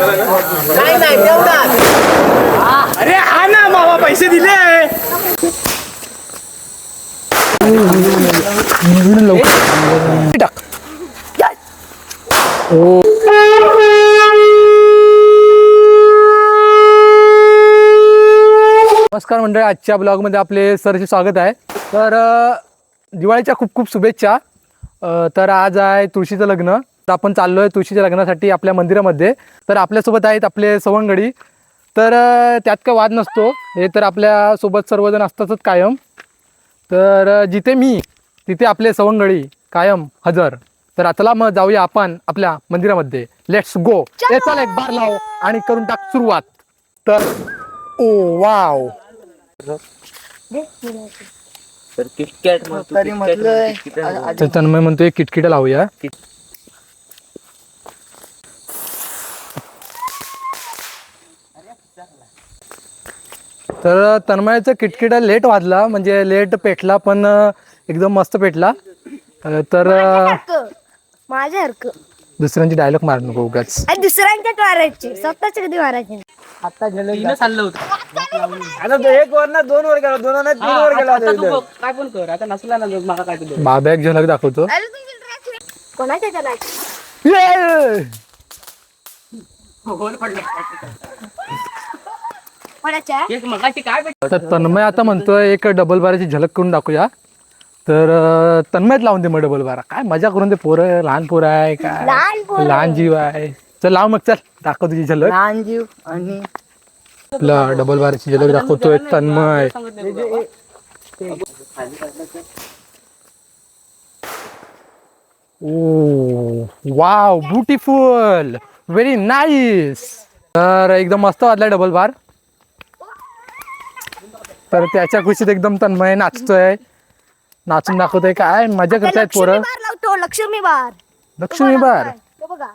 नाही नाही तेवढाच अरे हा ना बाबा पैसे दिले. टाक नमस्कार मंडळी आजच्या ब्लॉगमध्ये आपले सरचे स्वागत आहे. तर दिवाळीच्या खूप खूप शुभेच्छा. तर आज आहे तुळशीचं लग्न. तर आपण चाललो आहे तुळशीच्या लग्नासाठी आपल्या मंदिरामध्ये. तर आपल्यासोबत आहेत आपले सवंगडी. तर त्यात काय वाद नसतो. हे तर आपल्यासोबत सर्वजण असतातच कायम. तर जिथे मी तिथे आपले सवंगडी कायम हजर. तर चला मग जाऊया आपण आपल्या मंदिरामध्ये. लेट्स गो हे चल एक बार लाव आणि करून टाक सुरुवात. तर ओ वाव. तर किटकॅट म्हणतो तन्मय म्हणतोय किटकिट लावूया. तर तन्मयाचं किटकिट लेट वाजला म्हणजे लेट पेटला पण एकदम मस्त पेटला. तर अं, माझ्यासारखं दुसऱ्यांची डायलॉग मार नको उगाच. दुसऱ्यांच्याच मारायचे स्वतःच कधी मारायचे. आता गेलं चाललं होतं. आता तो एक वर ना दोन वर गेला दोन वर ना तीन वर गेला आता तू बघ, काय पण कर. आता नसला ना मला काय तुला बाबा एक झलक दाखवतो. कोणाच्या त्याला ये! कोणाच्या? एक मगाशी काय भेट तर तन्मय आता म्हणतोय एक डबल बाराची झलक करून दाखवूया. तर अं, तन्मयच लावून दे मग डबल बारा. काय मजा करून दे पोरं लहान पोरं आहे काय लहान पोरं. लहान जीव आहे. चल लाव मग चल. दाखव तुझी झलक. लहान जीव आणि आपला डबल बाराची झलक दाखवतोय Tanmay. Oh wow beautiful very nice तर एकदम मस्त वाजलाय डबल बार. तर त्याच्या खुशीत एकदम तन्मय नाचतोय. नाचून दाखवतोय काय? मजा करतायत लक्ष्मी पोरं. बार लावतो लक्ष्मी बार. लक्ष्मी बार? तो बघा.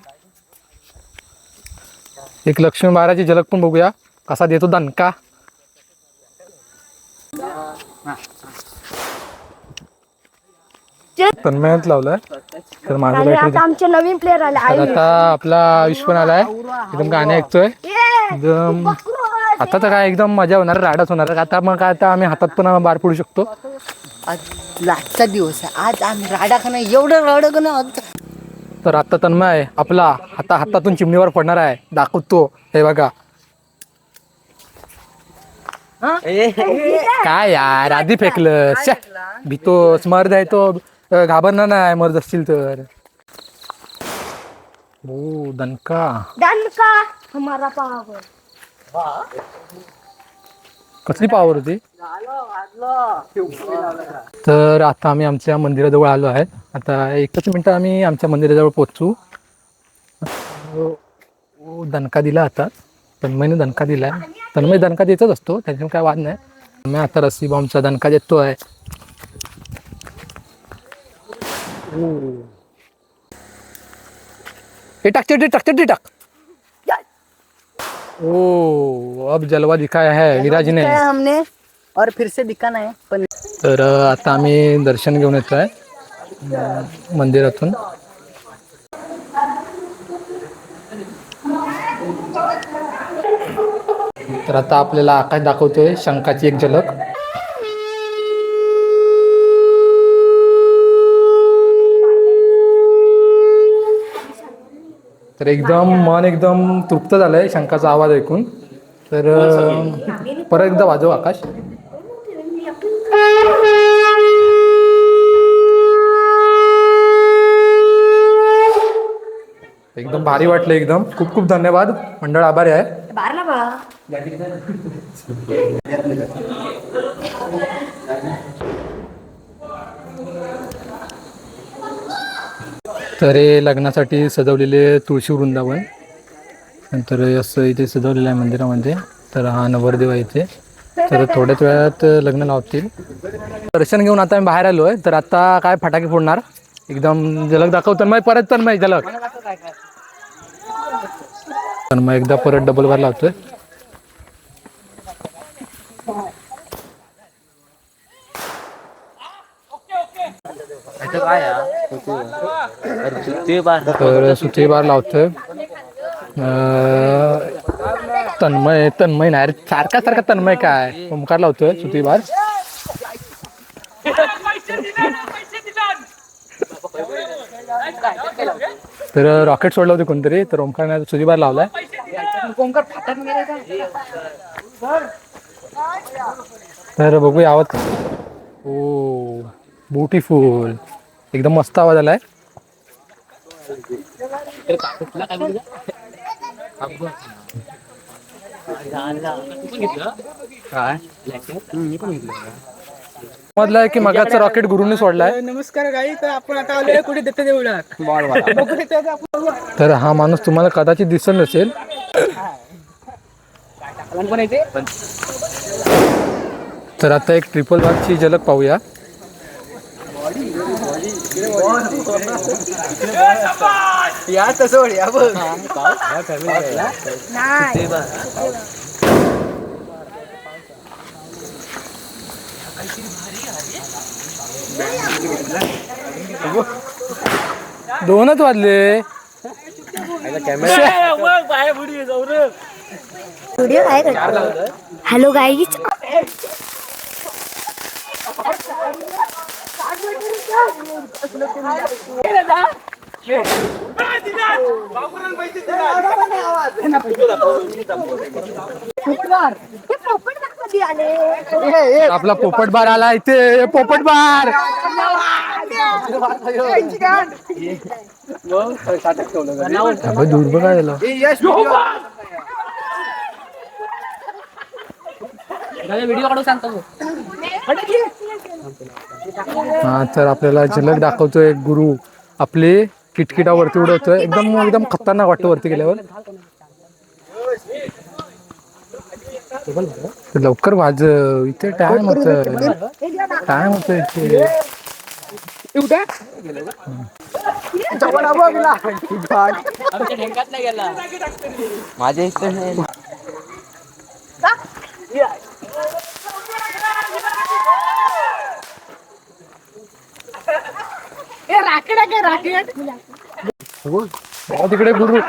एक लक्ष्मी बाराची झलक पण बघूया. कसा देतो दणका? तन्मयात लावलाय. तर माझं आणि आता आमचे नवीन प्लेअर आले. तर आई. आता आपला आयुष पण आलाय. एकदम गाणे ऐकतोय. एकदम आता तर काय एकदम मजा होणार राडच होणार. आता मग काय आता आम्ही हातात पण बार पडू शकतो. आज लास्टचा दिवस आहे. आज आम्ही राडा एवढं रड तर आता तन्मय आपला हाता हातातून चिमणीवर पडणार आहे. दाखवतो. हे बघा. काय यार आधी फेकलं. भीतो स्मर्द आहे तो. अं, घाबरणार नाही मर्द असतील तर. हो दणका. दणका. हमारा पावर कसली पावर होती? तर आता आम्ही आमच्या मंदिराजवळ आलो आहे. आता एकच मिनटं आम्ही आमच्या मंदिराजवळ पोचू दणका दिला आता. तन्मयने दणका दिलाय. तन्मय दणका देतच असतो. त्याच्यामुळे काय वाद नाही. मी आता रस्सी बॉम्बचा दणका देतो आहे हे टाक चड्डी टाक चड्डी टाक. ओ अब जलवा दिखाया है विराज ने। हमने और फिर से दिखाना है पण तर आता आम्ही दर्शन घेऊन येतो आहे मंदिरातून. तर आता आपल्याला आकाश दाखवतोय शंखाची एक झलक. तर एकदम मन एकदम तृप्त झालंय शंखाचा आवाज ऐकून. तर अ, परत एकदा वाजव आकाश. एकदम भारी वाटलं एकदम. खूप खूप धन्यवाद. मंडळ आभारी आहे बार ना बा तर हे लग्नासाठी सजवलेले तुळशी वृंदावन. नंतर असं इथे सजवलेलं आहे मंदिरामध्ये. तर हा नवरदेव आहे इथे. तर थोड्याच वेळात लग्न लावतील. दर्शन घेऊन आता मी बाहेर आलो आहे तर आता काय फटाके फोडणार? एकदम झलक दाखव मग परत तर मग झलक. तन्मय मग एकदा परत डबल बार लावतोय काय हा? अरे ते बार तर बार लावतोय. तन्मय तन्मय नाही रे सारखा सारखा तन्मय काय? ओमकार लावतोय सुतीबार तर रॉकेट सोडलं होते कोणतरी तर ओमकारने सुतीबार लावलाय. तर बघूया आवाज. ओ ब्युटिफुल एकदम मस्त आवाज आलाय. काय? समजलंय की मगाचं रॉकेट गुरुने सोडलाय. नमस्कार गाई तर आपण आता आलोय कुठे दत्त देवळात तर हा माणूस तुम्हाला कदाचित दिसत नसेल. तर आता एक ट्रिपल बारची झलक पाहूया. या तसं या बघ. नाही दोनच वाजले. व्हिडिओ काय करतो हॅलो गाईज आपला पोपट बार आला इथे. पोपट बार. दूर बघा व्हिडिओ काढून सांगतो हा तर आपल्याला झलक दाखवतोय गुरु. आपले किटकिटा वरती उडवतोय. एकदम एकदम खतरनाक वाटतं वरती गेल्यावर. लवकर वाज इथे टाइम होत टाइम होत इथे. माझ्या इथे तिकडे गुरु.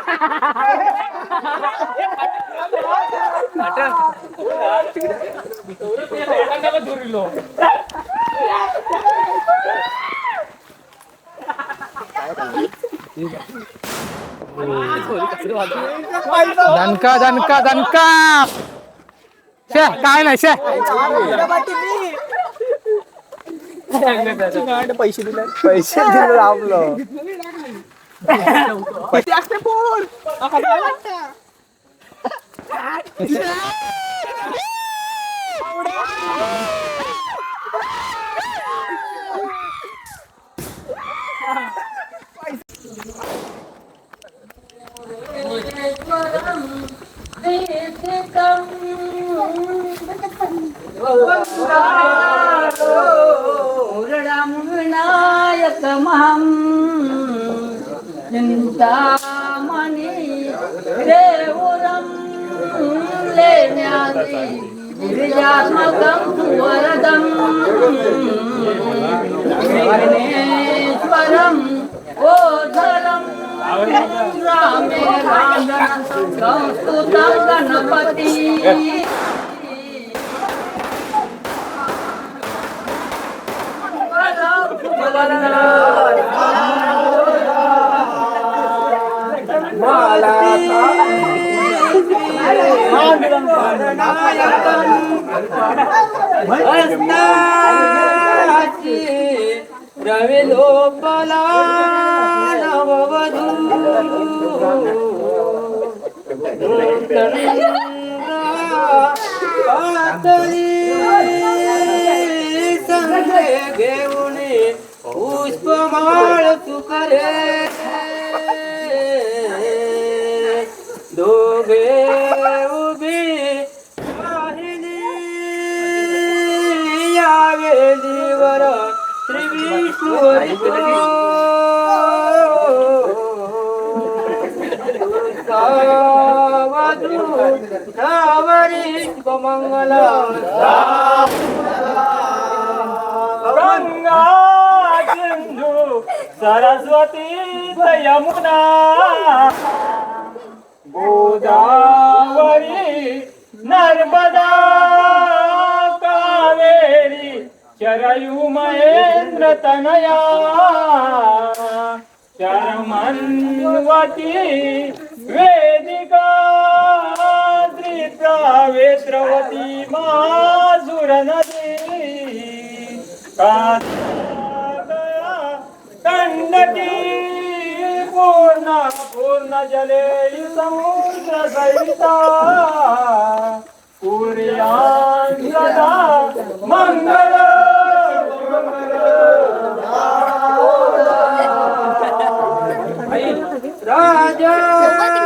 दणका दणका दणका शे काय नाही शे. पैसे दिले पैसे दिले आपलं विनायक माम चिंतामणी देवरं लेण्यादि गिरिजात्मकं वरदं विघ्नेश्वरम् ओधरं रामे राजन संस्तुतं गणपती। రవి లోపల నవవధూ పాతలి సంగే దేవుని पुष्पमाळ तुकरे दोघे उभी वाहिनी यावेलीवर श्री विष्णू सावधू नावरी मंगला. सरस्वती यमुना गोदावरी नर्मदा कावेरी चरयु महेंद्र तनया। चरमन्वती वेदिका त्रिप्रावेत्रवती माजुर नदी कंडकी पूर्ण पूर्ण जले समुद्र सहिता. सूर्यान सदा मंगल. राजा.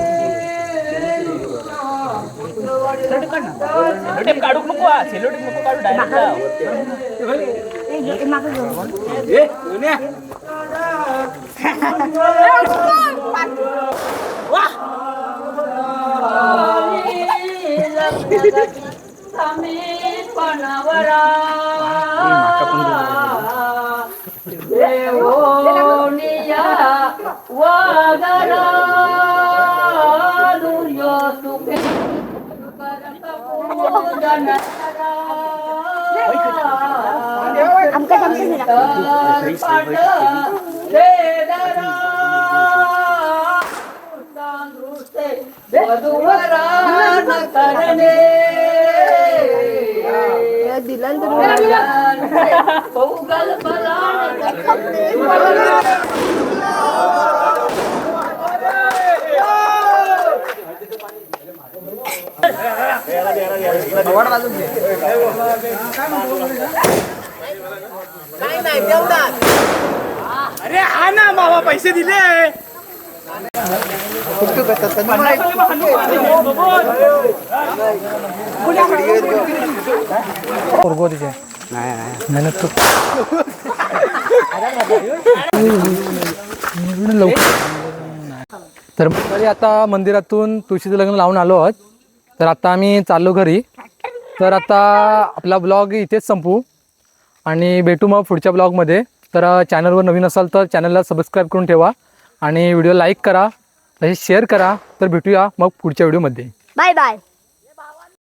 काढू नको सेलोटेप नको काढू डायरेक्ट దిలందరూ तिचे मेहनत कर. एवढं लवकर तर तरी आता मंदिरातून तुळशीचं लग्न लावून आलो आहोत. तर आता आम्ही चाललो घरी. तर आता आपला ब्लॉग इथेच संपू. आणि भेटू मग पुढच्या ब्लॉगमध्ये तर चॅनलवर नवीन असाल तर चॅनलला सबस्क्राईब करून ठेवा. आणि व्हिडिओ लाईक करा. तसेच शेअर करा. तर भेटूया मग पुढच्या व्हिडिओमध्ये बाय बाय